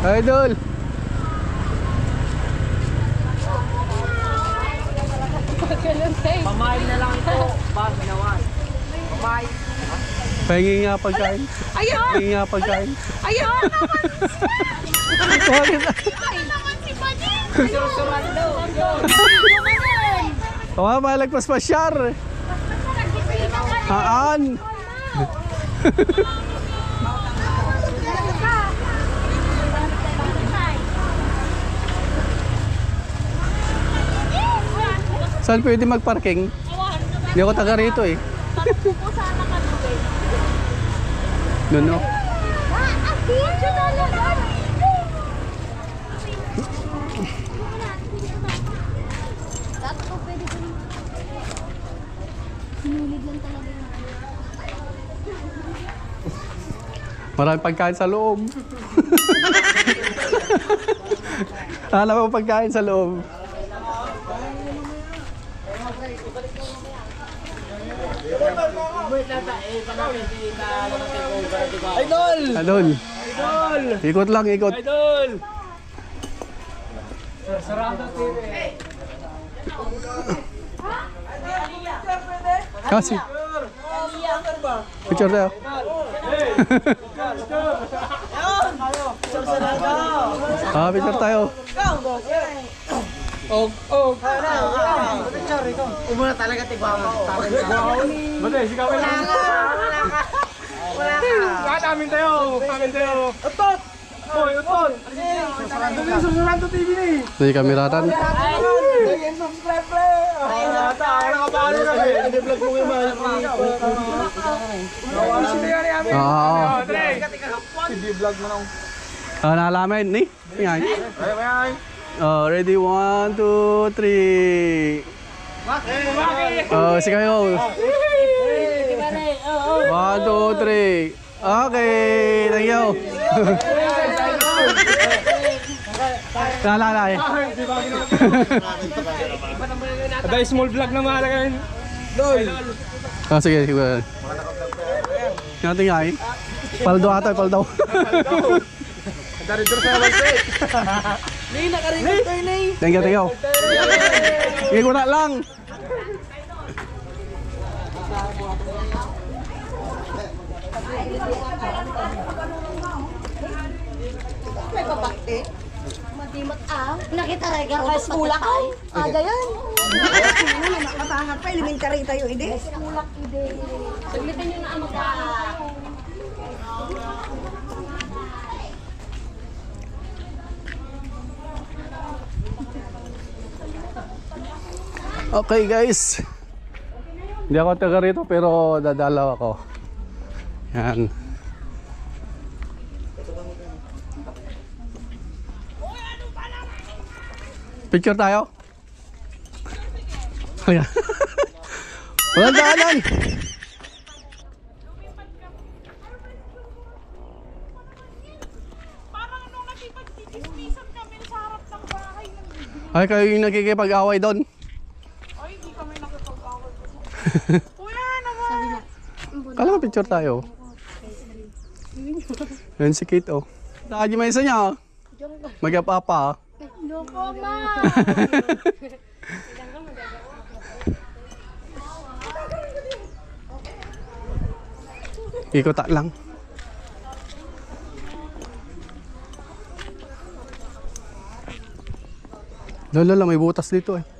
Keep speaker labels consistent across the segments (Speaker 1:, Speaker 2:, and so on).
Speaker 1: Idol.
Speaker 2: Pamain na lang ito. Bas, ginawan. Pamain.
Speaker 1: Pahingi nga pagkain.
Speaker 3: Ayun!
Speaker 1: Pahingi nga pagkain.
Speaker 3: Ayun!
Speaker 1: Bakit?
Speaker 3: Ay naman si Panin!
Speaker 2: Susuran daw.
Speaker 1: Kawa, malagpas pa siyar. Haan. Saan pwede magparking? Hindi ako taga rito eh. Doon
Speaker 4: yun.
Speaker 1: Maraming pagkain sa loob. Hanap mo pagkain sa loob.
Speaker 2: Idol!
Speaker 1: Adol.
Speaker 2: Idol!
Speaker 1: Ikot lang, ikot.
Speaker 2: Idol! Sarado TV.
Speaker 1: Kasi. Picture tayo. Ah, picture tayo.
Speaker 2: Oh, oh. Umuna talaga tigwama. Bate, sigawin lang. Wala ka. Wala ka. Amin tayo. Amin tayo. Utot! Hoy, utot! Dali, susuran to TV ni.
Speaker 1: Hindi kami ratan.
Speaker 2: Like and subscribe, pre! Ay, nakapalo na eh. I-vlog mo yung mga Sino yan ni Amin?
Speaker 1: Oo.
Speaker 2: Tre! I-vlog mo nang.
Speaker 1: Ah, naalamin. Ni? Ngay.
Speaker 2: Ay, ay.
Speaker 1: Oh, ready? One, two, three. Oh, si kayo. One, two, three. Okay, thank you. Naalala eh.
Speaker 2: Ada small vlog na mahalaga yun. Dol!
Speaker 1: Ah, sige, sige. Natin nga eh. Paldo ata, paldo.
Speaker 2: Dari dito sa website. Nay, nakarecord tayo, Nay.
Speaker 1: Thank you, thank you. Sige ko na lang.
Speaker 4: Madimat ah. Nakita rin ka. Kaya smulak ay. Aga yan.
Speaker 5: Matangat pa, elementary tayo, hindi?
Speaker 4: Smulak ide. Saglitan nyo na ang mag
Speaker 1: Okay guys. Hindi ako taga rito pero dadalaw ako. Yan. Picture tayo? Ayan. Walang daanan. Ay, kayo yung nakikipag-away doon.
Speaker 3: Ay, hindi kami nakipag-awal. Kuya, naman!
Speaker 1: Kala mo picture tayo. Yan si Kate oh. Yung may isa niya oh. Magapapa oh.
Speaker 4: Loko ma.
Speaker 1: Ikot lang. Lala lang, may butas dito eh.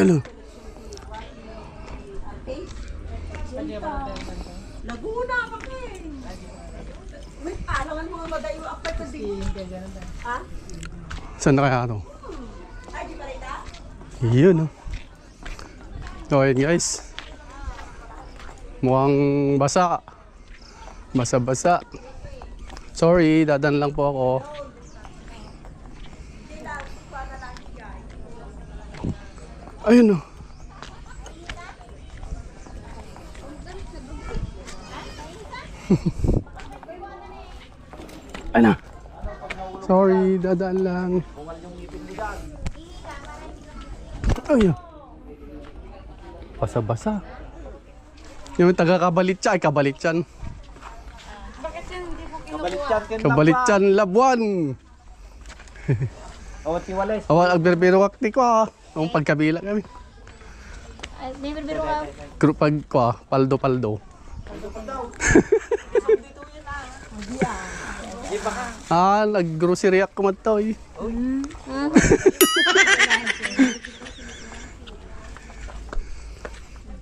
Speaker 1: Ayun oh.
Speaker 5: Laguna pa ka eh. May palangan mga madayo akta ka din. Ha?
Speaker 1: Saan na kaya ito?
Speaker 5: Ay, di pa rin ta?
Speaker 1: Yun oh. So ayun guys. Mukhang basa. Basa-basa. Sorry, dadan lang po ako. Ayun oh. Ano? Sorry, dadaan lang. Ayun. Basa-basa. Yung taga-kabalit siya, ay kabalit yan.
Speaker 3: Bakit yan hindi
Speaker 1: Kabalitsan Labuan.
Speaker 2: Awat si Wales.
Speaker 1: Awal agberbero wakti ko ah. Ang pagkabila kami.
Speaker 4: Ay, may birbiro ka.
Speaker 1: Group pag ko ah, paldo paldo. ah, nag-grocery ako madto eh.